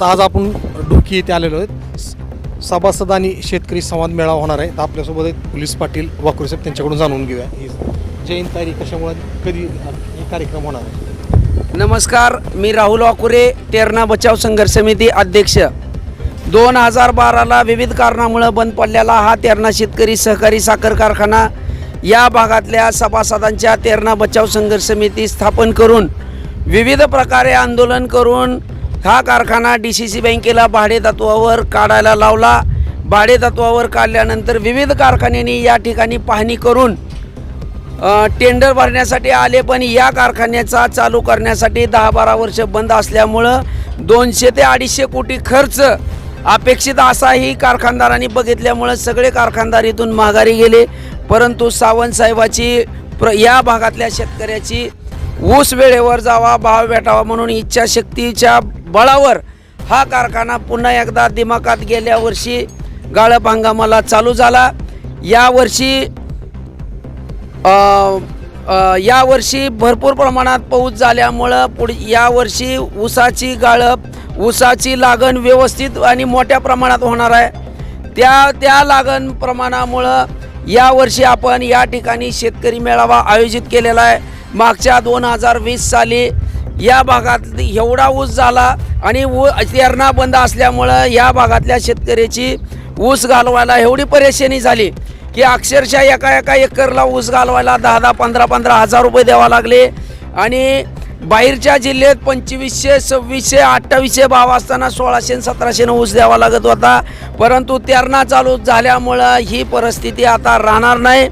तर आज आपण डोकी येथे आलेलो आहेत. सभासद आणि शेतकरी संवाद मेळावा होणार आहे. तर आपल्यासोबत आहेत पोलीस पाटील वाकुरे साहेब त्यांच्याकडून जाणून घेऊया. ही जयंत तारीख कशामुळे कधी हे कार्यक्रम होणार आहे? नमस्कार मी राहुल वाकुरे तेरणा बचाव संघर्ष समिती अध्यक्ष. दोन हजार बाराला विविध कारणामुळं बंद पडलेला हा तेरणा शेतकरी सहकारी साखर कारखाना या भागातल्या सभासदांच्या तेरणा बचाव संघर्ष समिती स्थापन करून विविध प्रकारे आंदोलन करून हा कारखाना डी सी सी बँकेला भाडेतत्वावर काढायला लावला. भाडेतत्वावर काढल्यानंतर विविध कारखान्यांनी या ठिकाणी पाहणी करून टेंडर भरण्यासाठी आले. पण या कारखान्याचा चालू करण्यासाठी दहा बारा वर्ष बंद असल्यामुळं दोनशे ते अडीचशे कोटी खर्च अपेक्षित असाही कारखानदारांनी बघितल्यामुळं सगळे कारखानदार इथून माघारी गेले. परंतु सावंतसाहेबाची प्र या भागातल्या शेतकऱ्याची ऊस वेळेवर जावा भाव भेटावा म्हणून इच्छाशक्तीच्या बळावर हा कारखाना पुन्हा एकदा दिमाखात गेल्या वर्षी गाळप हंगामाला चालू झाला. यावर्षी यावर्षी भरपूर प्रमाणात पाऊस झाल्यामुळं पुढ यावर्षी ऊसाची गाळप ऊसाची लागण व्यवस्थित आणि मोठ्या प्रमाणात होणार आहे. त्या त्या लागण प्रमाणामुळं यावर्षी आपण या ठिकाणी शेतकरी मेळावा आयोजित केलेला आहे. मागच्या दोन हजार वीस साली या भागात एवढा ऊस झाला आणि ऊ तेरणा बंद असल्यामुळं या भागातल्या शेतकऱ्याची ऊस घालवायला एवढी परेशानी झाली की अक्षरशः एका एका एकरला ऊस घालवायला दहा दहा पंधरा पंधरा हजार रुपये द्यावा लागले. आणि बाहेरच्या जिल्ह्यात पंचवीसशे सव्वीसशे अठ्ठावीसशे भाव असताना सोळाशे सतराशेनं ऊस द्यावा लागत होता. परंतु तेरणा चालू झाल्यामुळं ही परिस्थिती आता राहणार नाही.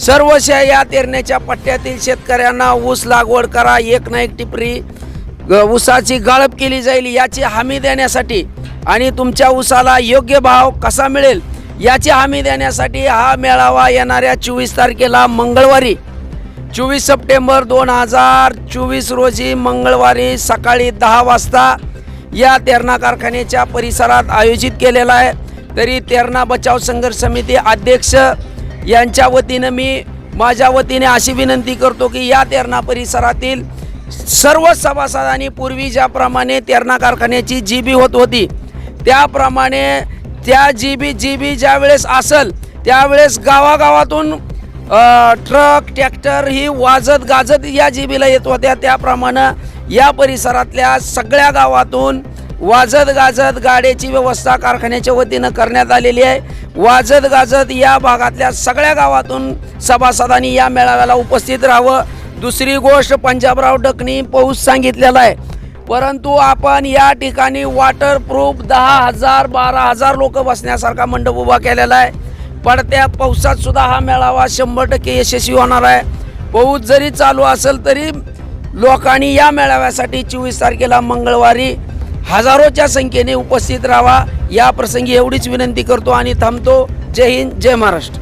सर्वशा या तेरण्याच्या पट्ट्यातील शेतकऱ्यांना ऊस लागवड करा एक ना एक टिपरी ग- ऊसाची गाळप केली जाईल याची हमी देण्यासाठी आणि तुमच्या ऊसाला योग्य भाव कसा मिळेल याची हमी देण्यासाठी हा मेळावा येणाऱ्या चोवीस तारखेला मंगळवारी चोवीस सप्टेंबर दोन हजार चोवीस रोजी मंगळवारी सकाळी दहा वाजता या तेरणा कारखान्याच्या परिसरात आयोजित केलेला आहे. तरी तेरणा बचाव संघर्ष समिती अध्यक्ष यांच्या वतीनं मी माझ्या वतीने अशी विनंती करतो की या तेरणा परिसरातील सर्व सभासदांनी पूर्वी ज्याप्रमाणे तेरणा कारखान्याची जी बी होत होती त्याप्रमाणे त्या जी बी जी बी ज्यावेळेस असल त्यावेळेस गावागावातून ट्रक ट्रॅक्टर ही वाजत गाजत या जीबीला येत होत्या. त्याप्रमाणे या परिसरातल्या सगळ्या गावातून वाजत गाजत गाड्याची व्यवस्था कारखान्याच्या वतीनं करण्यात आलेली आहे. वाजत गाजत या भागातल्या सगळ्या गावातून सभासदांनी या मेळाव्याला उपस्थित राहावं. दुसरी गोष्ट पंजाबराव डकनी पाऊस सांगितलेला आहे. परंतु आपण या ठिकाणी वॉटर प्रूफ दहा हजार बारा हजार लोक बसण्यासारखा मंडप उभा केलेला आहे. पडत्या पावसात सुद्धा हा मेळावा शंभर टक्के यशस्वी होणार आहे. पाऊस जरी चालू असेल तरी लोकांनी या मेळाव्यासाठी चोवीस तारखेला मंगळवारी हजारोच्या संख्येने उपस्थित राहावा या प्रसंगी एवढीच विनंती करतो आणि थांबतो. जय हिंद जय महाराष्ट्र.